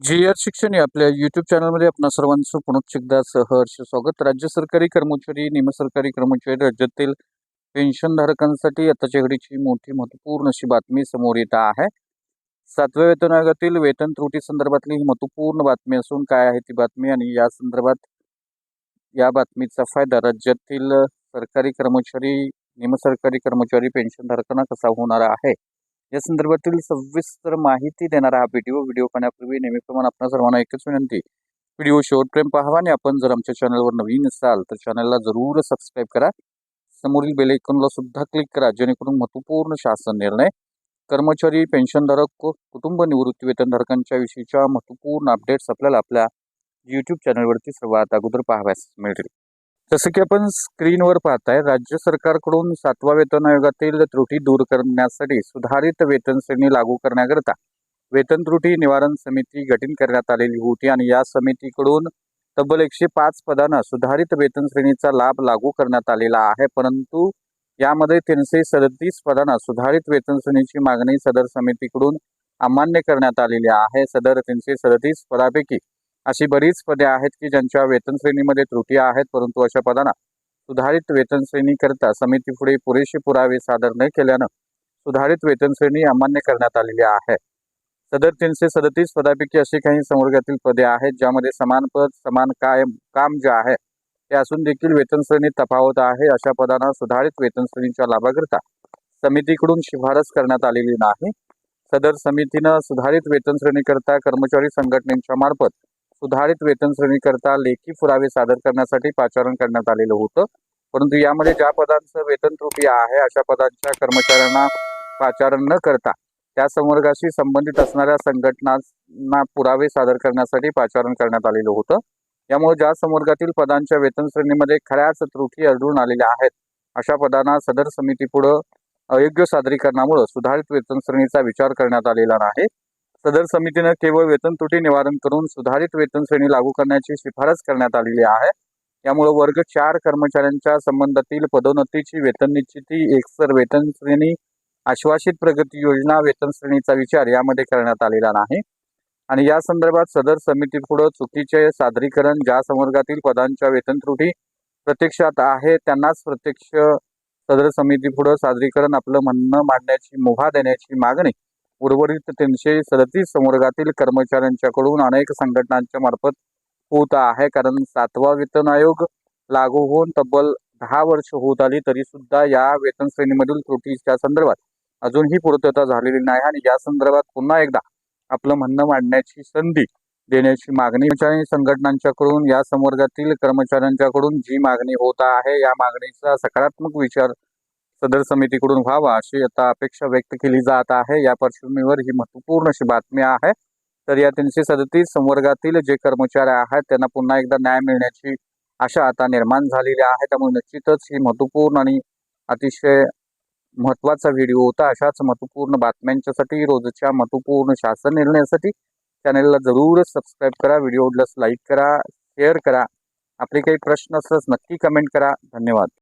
जी R शिक्षण या आपल्या यूट्यूब चॅनलमध्ये आपणा सर्वांचं पुनश्च एकदा सहर्ष स्वागत. राज्य सरकारी कर्मचारी निमसरकारी कर्मचारी राज्यातील पेन्शनधारकांसाठी आताच्या घडीची मोठी महत्त्वपूर्ण अशी बातमी समोर येत आहे. सातव्या वेतन आयोगातील वेतन त्रुटी संदर्भातली ही महत्त्वपूर्ण बातमी असून काय आहे ती बातमी आणि या संदर्भात या बातमीचा फायदा राज्यातील सरकारी कर्मचारी निमसरकारी कर्मचारी पेन्शनधारकांना कसा होणार आहे? या संदर्भातील सविस्तर माहिती देणारा हा व्हिडिओ व्हिडिओ पाहण्यापूर्वी नेहमीप्रमाणे आपण सर्वांना एकच विनंती व्हिडिओ शेवटपर्यंत पाहावा आणि आपण जर आमच्या चॅनलवर नवीन असाल तर चॅनलला जरूर सबस्क्राईब करा. समोरील बेलायकॉनला सुद्धा क्लिक करा जेणेकरून महत्त्वपूर्ण शासन निर्णय कर्मचारी पेन्शनधारक कुटुंब निवृत्ती वेतनधारकांच्या विषयीच्या महत्त्वपूर्ण अपडेट्स आपल्याला आपल्या यूट्यूब चॅनलवरती सर्वात अगोदर पाहाव्यास मिळतील. जसं की आपण स्क्रीनवर पाहताय राज्य सरकारकडून सातवा वेतन आयोगातील त्रुटी दूर करण्यासाठी सुधारित वेतन श्रेणी लागू करण्याकरता वेतन त्रुटी निवारण समिती गठीत करण्यात आलेली होती आणि या समितीकडून तब्बल एकशे पाच पदांना सुधारित वेतन श्रेणीचा लाभ लागू करण्यात आलेला आहे. परंतु यामध्ये तीनशे सदतीस पदांना सुधारित वेतन श्रेणीची मागणी सदर समितीकडून अमान्य करण्यात आलेली आहे. सदर तीनशे सदतीस पदापैकी अशी बरीच पदे आहेत की ज्यांच्या वेतन श्रेणीमध्ये त्रुटी आहेत परंतु अशा पदांना सुधारित वेतन श्रेणीकरिता समितीपुढे पुरेसे पुरावे सादर न केल्यानं सुधारित वेतन श्रेणी अमान्य करण्यात आलेली आहे. सदर तीनशे सदतीस पदापैकी अशी काही संवर्गातील पदे आहेत ज्यामध्ये समान पद समान कायम काम जे आहे ते असून देखील वेतन श्रेणी तफावत आहे. अशा पदांना सुधारित वेतन श्रेणीच्या लाभाकरिता समितीकडून शिफारस करण्यात आलेली नाही. सदर समितीनं सुधारित वेतन श्रेणीकरता कर्मचारी संघटनेच्या मार्फत सुधारित वेतन श्रेणीकरता लेखी पुरावे सादर करण्यासाठी पाचारण करण्यात आलेलं होतं. परंतु यामध्ये ज्या पदांचं वेतन त्रुटी आहे अशा पदांच्या कर्मचाऱ्यांना पाचारण न करता त्या संवर्गाशी संबंधित असणाऱ्या संघटनांना पुरावे सादर करण्यासाठी पाचारण करण्यात आलेलं होतं. यामुळे ज्या संवर्गातील पदांच्या वेतन श्रेणीमध्ये खऱ्याच त्रुटी आढळून आलेल्या आहेत अशा पदांना सदर समितीपुढं अयोग्य सादरीकरणामुळे सुधारित वेतन श्रेणीचा विचार करण्यात आलेला नाही. सदर समितीनं केवळ वेतन त्रुटी निवारण करून सुधारित वेतन श्रेणी लागू करण्याची शिफारस करण्यात आलेली आहे. यामुळे वर्ग चार कर्मचाऱ्यांच्या संबंधातील पदोन्नतीची वेतन निश्चिती एकसर वेतन श्रेणी आश्वासित प्रगती योजना वेतन श्रेणीचा विचार यामध्ये करण्यात आलेला नाही. आणि या संदर्भात सदर समितीपुढे चुकीचे सादरीकरण ज्या संवर्गातील पदांच्या वेतन त्रुटी प्रत्यक्षात आहे त्यांनाच प्रत्यक्ष सदर समितीपुढे सादरीकरण आपलं म्हणणं मांडण्याची मुभा देण्याची मागणी उर्वरित तीनशे सदतीस संवर्गातील कर्मचाऱ्यांच्याकडून अनेक संघटनांच्या मार्फत होत आहे. कारण सातवा वेतन आयोग लागू होऊन तब्बल दहा वर्ष होत आली तरी सुद्धा या वेतन श्रेणीमधील त्रुटीच्या संदर्भात अजूनही पूर्तता झालेली नाही आणि या संदर्भात पुन्हा एकदा आपलं म्हणणं मांडण्याची संधी देण्याची मागणी कर्मचारी संघटनांच्याकडून या संवर्गातील कर्मचाऱ्यांच्याकडून जी मागणी होत आहे या मागणीचा सकारात्मक विचार सदर समितीकडून व्हावा अशी आता अपेक्षा व्यक्त केली जात आहे. या पार्श्वभूमीवर ही महत्त्वपूर्ण अशी बातमी आहे. तर या तीनशे सदतीस संवर्गातील जे कर्मचारी आहेत त्यांना पुन्हा एकदा न्याय मिळण्याची आशा आता निर्माण झालेली आहे. त्यामुळे निश्चितच ही महत्त्वपूर्ण आणि अतिशय महत्त्वाचा व्हिडिओ होता. अशाच महत्त्वपूर्ण बातम्यांच्यासाठी रोजच्या महत्त्वपूर्ण शासन निर्णयासाठी चॅनलला जरूर सबस्क्राईब करा व्हिडिओ लाईक करा शेअर करा. आपले काही प्रश्न असल्यास नक्की कमेंट करा. धन्यवाद.